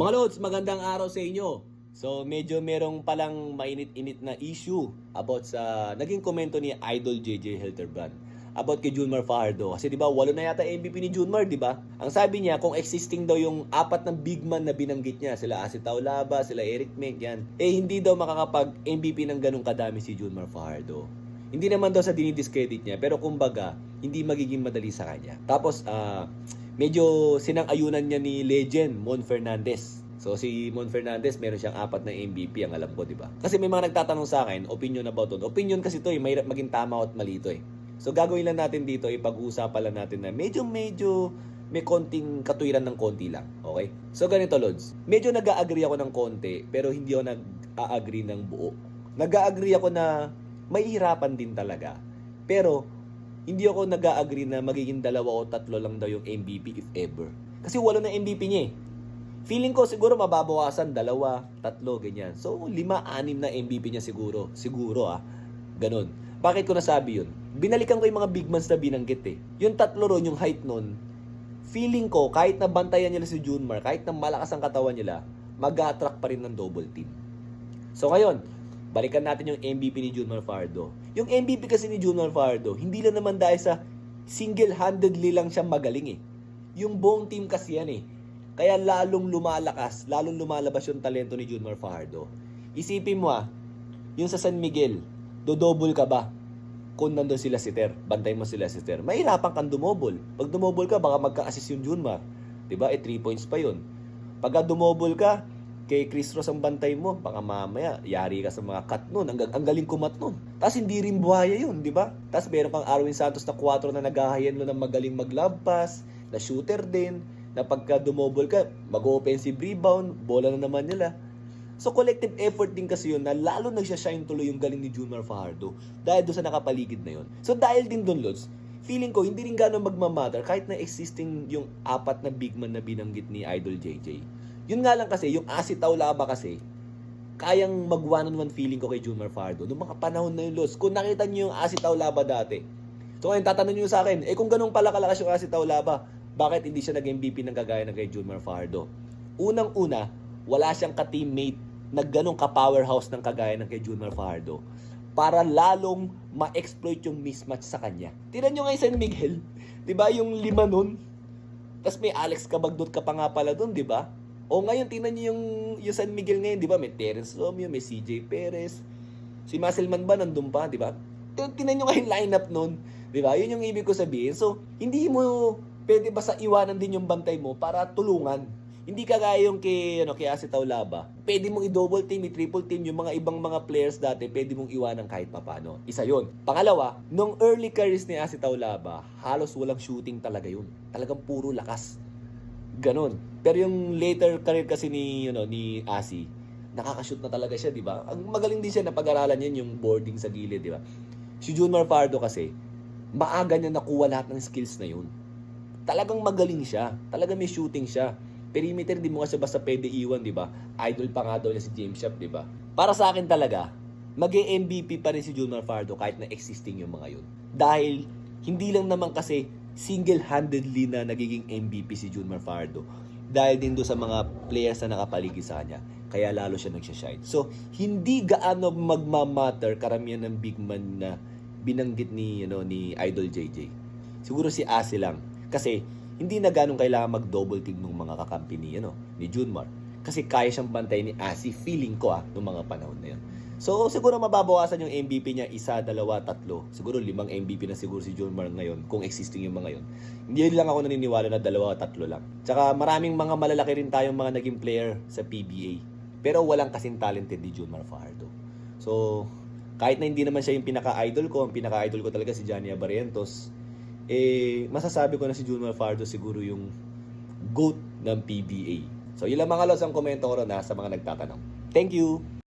Mga Lods, magandang araw sa inyo. So, medyo merong palang mainit-init na issue about sa naging komento ni Idol JJ Hilterbrand about kay Junmar Fajardo. Kasi 'di ba, walo na yata MVP ni Junmar, 'di ba? Ang sabi niya kung existing daw yung apat ng big man na binanggit niya, sila Asi Taulaba, sila Eric Meng, yan. Eh hindi daw makakapag MVP ng ganung kadami si Junmar Fajardo. Hindi naman daw sa dinidiscredit niya, pero kumbaga, hindi magiging madali sa kanya. Tapos, ah, medyo sinang-ayunan niya ni legend, Mon Fernandez. So, si Mon Fernandez, meron siyang apat na MVP, ang alam ko, di ba? Kasi may mga nagtatanong sa akin, opinion about it. Opinion kasi to eh, mahirap maging tama at mali to eh. So, gagawin lang natin dito, ipag-uusapan lang natin na medyo-medyo may konting katuwiran ng konti lang. Okay? So, ganito, Lods. Medyo nag-agree ako ng konti, pero hindi ako nag-agree ng buo. Nag-agree ako na mahihirapan din talaga. Pero, hindi ako nag-agree na magiging dalawa o tatlo lang daw yung MVP if ever. Kasi wala na MVP niya eh. Feeling ko siguro mababawasan dalawa, tatlo, ganyan. So, lima, anim na MVP niya siguro. Siguro ah. Ganon. Bakit ko nasabi yun? Binalikan ko yung mga big mans na binanggit eh. Yung tatlo ron, yung height nun, feeling ko, kahit na bantayan nila si Junmar, kahit na malakas ang katawan nila, mag-attract pa rin ng double team. So ngayon, balikan natin yung MVP ni Junmar Fardo. Yung MVP kasi ni Junmar Fardo, hindi lang naman dahil sa single-handedly lang siya magaling eh. Yung buong team kasi yan eh. Kaya lalong lumalakas, lalong lumalabas yung talento ni Junmar Fajardo. Isipin mo ah, yung sa San Miguel, dodouble ka ba? Kung nandun sila si Ter, bantay mo sila si Ter, mahirapan kang dumobol. Pag dumobol ka, baka magka-assist yung Junmar. 'Di ba? Eh, 3 points pa yun. Pagka dumobol ka, kay Chris Ross ang bantay mo, baka mamaya, yari ka sa mga cut nun. Ang, ang galing kumat nun. Tapos hindi rin buhaya yun, di ba? Tapos meron kang Arwin Santos na 4 na naghahayan lo ng magaling mag-love pass, na shooter din, na pagka dumobol ka, mag-offensive rebound, bola na naman nila. So collective effort din kasi yun na lalo nagsashine tuloy yung galing ni Junmar Fajardo dahil doon sa nakapaligid na yun. So dahil din doon, Lods, feeling ko hindi rin gano'ng magmamatter kahit na existing yung apat na big man na binanggit ni Idol JJ. Yun nga lang kasi, yung Asi Taulaba kasi, kayang mag one on one feeling ko kay Junmar Fajardo. Noong mga panahon na yun, Lods, kung nakita niyo yung Asi Taulaba dati, so ngayon tatanong niyo sa akin, eh kung ganun pala kalakas yung Asi Taulaba, bakit hindi siya nag-MVP ng kagaya ng kay Junmar Fajardo? Unang-una, wala siyang ka-teammate na ganun ka-powerhouse ng kagaya ng kay Junmar Fajardo para lalong ma-exploit yung mismatch sa kanya. Tignan nyo nga yung San Miguel, di ba yung lima nun? Tapos may Alex Cabagdot ka pa nga pala dun, di ba? O ngayon, tingnan nyo yung, yung San Miguel ngayon, di ba? May Terence Romeo, may CJ Perez. Si Muscleman ba nandun pa, di ba? Tingnan nyo nga yung lineup nun. Di ba? Yun yung ibig ko sabihin. So, hindi mo pwede ba sa iwanan din yung bantay mo para tulungan. Hindi kagaya yung kay, ano, kay Asi Taulaba. Pwede mong i-double team, i-triple team yung mga ibang mga players dati, pwede mong iwanan kahit papano. Isa yun. Pangalawa, nung early careers ni Asi Taulaba, halos walang shooting talaga yun. Talagang puro lakas. Ganon. Pero yung later career kasi ni, you know, ni Asi, nakakashoot na talaga siya, di ba? Ang magaling din siya na pag-aralan yun, yung boarding sa gilid, di ba? Si Junmar Pardo kasi, maaga niya nakuha lahat ng skills na yun. Talagang magaling siya. Talagang may shooting siya. Perimeter, di mo kasi basta pwede iwan, di ba? Idol pa nga daw niya si James Shop, di ba? Para sa akin talaga, mag mvp pa rin si Junmar Fardo kahit na existing yung mga yun. Dahil, hindi lang naman kasi single-handedly na nagiging MVP si Junmar Fardo. Dahil din do sa mga players na nakapaligid sa kanya. Kaya lalo siya nagsashine. So, hindi gaano magmamatter karamihan ng big man na binanggit ni, you know, ni Idol JJ. Siguro si Asi lang. Kasi, hindi na ganong kailangan mag-double team ng mga kakampi ni, ano, ni Junmar. Kasi kaya siyang bantay ni Asi, feeling ko ah, noong mga panahon na yun. So, siguro mababawasan yung MVP niya, isa, dalawa, tatlo. Siguro limang MVP na siguro si Junmar ngayon, kung existing yung mga yun. Hindi lang ako naniniwala na dalawa, tatlo lang. Tsaka maraming mga malalaki rin tayong mga naging player sa PBA. Pero walang kasing talented ni Junmar Fajardo. So, kahit na hindi naman siya yung pinaka-idol ko, ang pinaka-idol ko talaga si Johnny Abarrientos, eh, masasabi ko na si Junmar Fardo siguro yung GOAT ng PBA. So, yun lang mga lods ang komento ko ha, sa mga nagtatanong. Thank you!